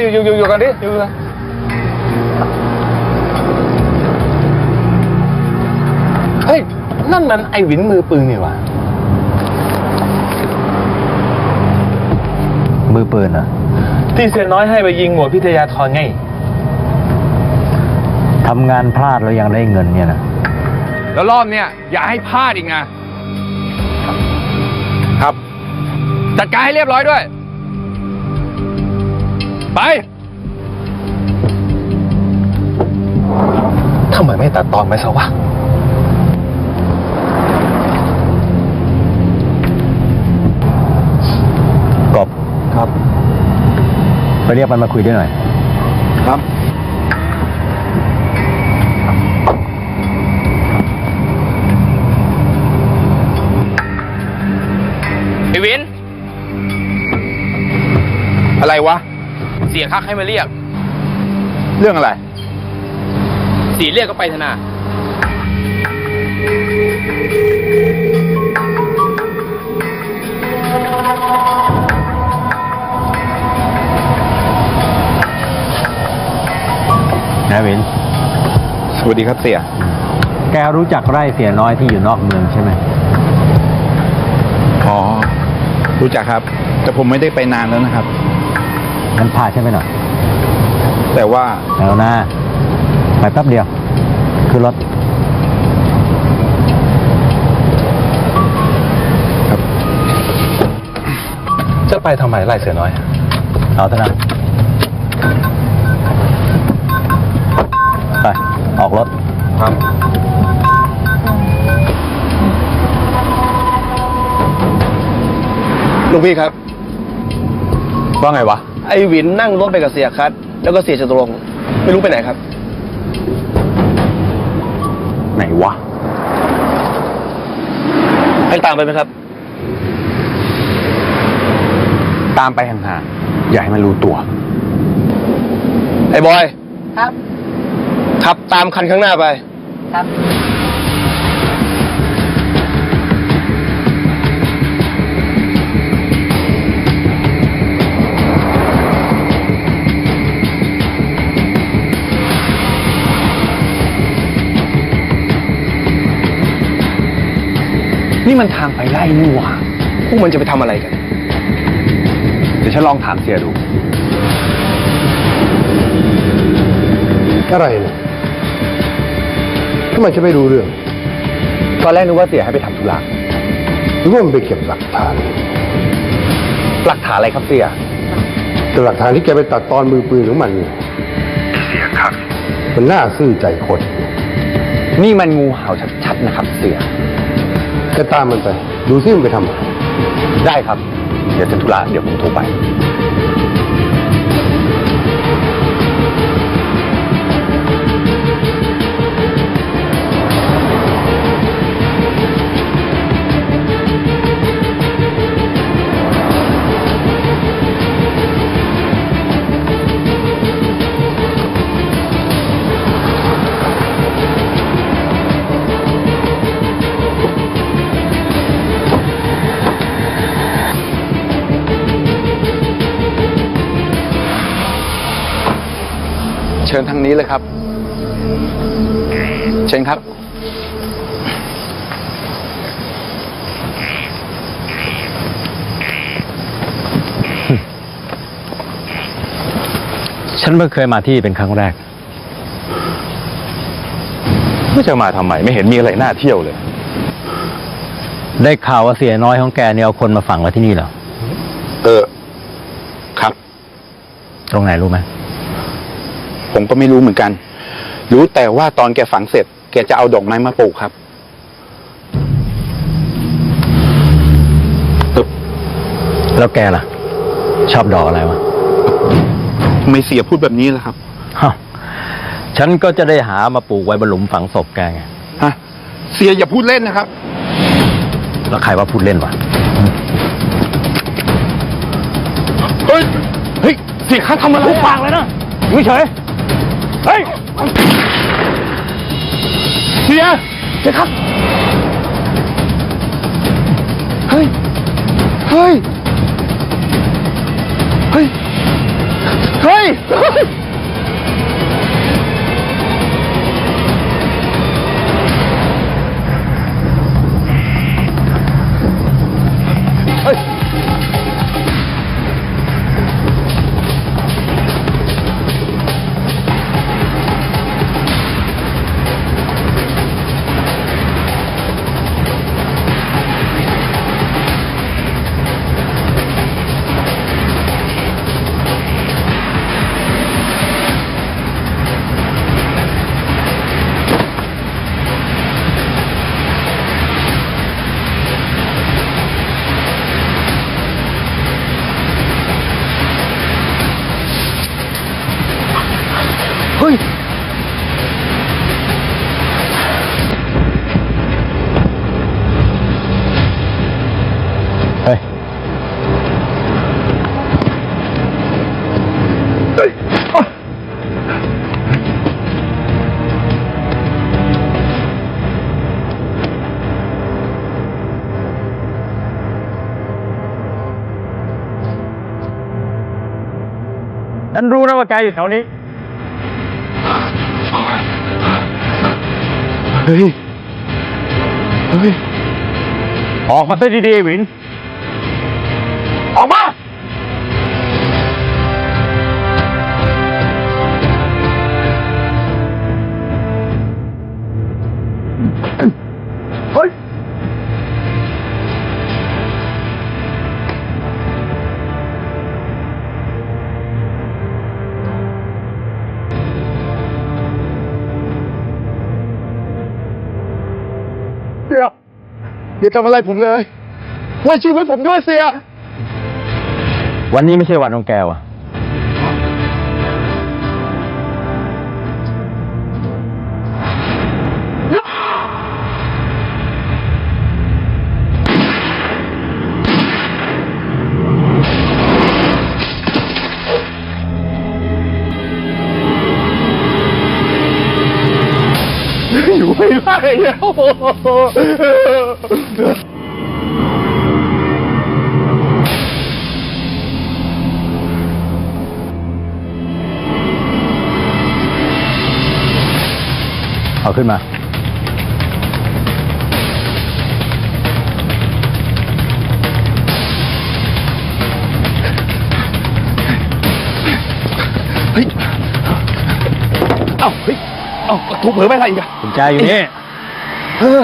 อยู่อยู่อยู่อยู่กันดิอยู่กันเฮ้ยนั่นมันไอวินมือปืนนี่หวะมือปืนอะ ที่เสียน้อยให้ไปยิงหมวดพิทยาธรไงทำงานพลาดแล้วยังได้เงินเนี่ยนะแล้วรอบเนี้ยอย่าให้พลาดอีกนะ ครับ จัดการให้เรียบร้อยด้วย ไปทำไมไม่ตัดตอนไปซะวะกบครับ ไปเรียกมันมาคุยด้วยหน่อย ครับ ไอวิน อะไรวะ เสียคักให้มาเรียก เรื่องอะไร สีเรียกก็ไปธนา นะวิน สวัสดีครับเสีย แกรู้จักไร่เสียน้อยที่อยู่นอกเมืองใช่ไหม อ๋อ รู้จักครับ แต่ผมไม่ได้ไปนานแล้วนะครับ งั้นพาฉันไปหน่อย แต่ว่าแล้วนะไปแป๊บเดียว คือรถจะไปทำไมไล่เสือน้อย เอาเท่านั้นไป ออกรถ ครับลุงพี่ครับ ว่าไงวะ ไอ้หวินนั่งรถไปกับเสียคัดแล้วก็เสียจตุรงค์ไม่รู้ไปไหนครับ ไหนวะให้ตามไปไหมครับ ตามไปห่างๆอย่าให้มันรู้ตัว ไอ้บอย ครับ ขับตามคันข้างหน้าไป ครับ นี่มันทางไปไล่นี่หว่าพวกมันจะไปทำอะไรกัน เดี๋ยวฉันลองถามเสียดู อะไรเนี่ยทำไมจะไม่รู้เรื่องตอนแรกนึกว่าเสียให้ไปทำธุระหรือว่ามันไปเก็บหลักฐาน หลักฐานอะไรครับเสียแต่หลักฐานที่แกไปตัดตอนมือปืนของมันเนี่ยเสียครับ มันน่าซื่อใจคน นี่มันงูเห่าชัดๆนะครับเสียแกตามมันไป ดูซิมันไปทำอะไร ได้ครับ เดี๋ยวฉันธุระเดี๋ยวผมโทรไป ญทางนี้เลยครับ เชิญครับ ฉันเพิ่งเคยมาที่เป็นครั้งแรก ไม่จะมาทำไม ไม่เห็นมีอะไรน่าเที่ยวเลย ได้ข่าวว่าเสียน้อยของแกเนี่ยเอาคนมาฝังไว้ที่นี่เหรอ เออ ครับ ตรงไหนรู้ไหม ผมก็ไม่รู้เหมือนกัน รู้แต่ว่าตอนแกฝังเสร็จ แกจะเอาดอกไม้มาปลูกครับแล้วแกล่ะ ชอบดอกอะไรวะทำไมเสียพูดแบบนี้ล่ะครับฮะฉันก็จะได้หามาปลูกไว้บนหลุมฝังศพแกไงฮะเสียอย่าพูดเล่นนะครับ แล้วใครว่าพูดเล่นวะเฮ้ยเฮ้ยเสียข้าทำอะไรปากเลยนะอยู่เฉย เฮ้ยเสียเสียครับ เฮ้ย เฮ้ย เฮ้ย เฮ้ย ฉันรู้นะว่าแกอยู่แถวนี้ เฮ้ย เฮ้ย ออกมาซะดีๆไอ้หวิน อย่าทำอะไรผมเลยไว้ชีวิตผมด้วยเสีย วันนี้ไม่ใช่วันของแกว่ะ อยู่ไม่ได้ เอาขึ้นมาเอ้าเฮ้ยเอ้าถูกเผลอไปอะไรอีกอะกุญแจอยู่นี่ เออ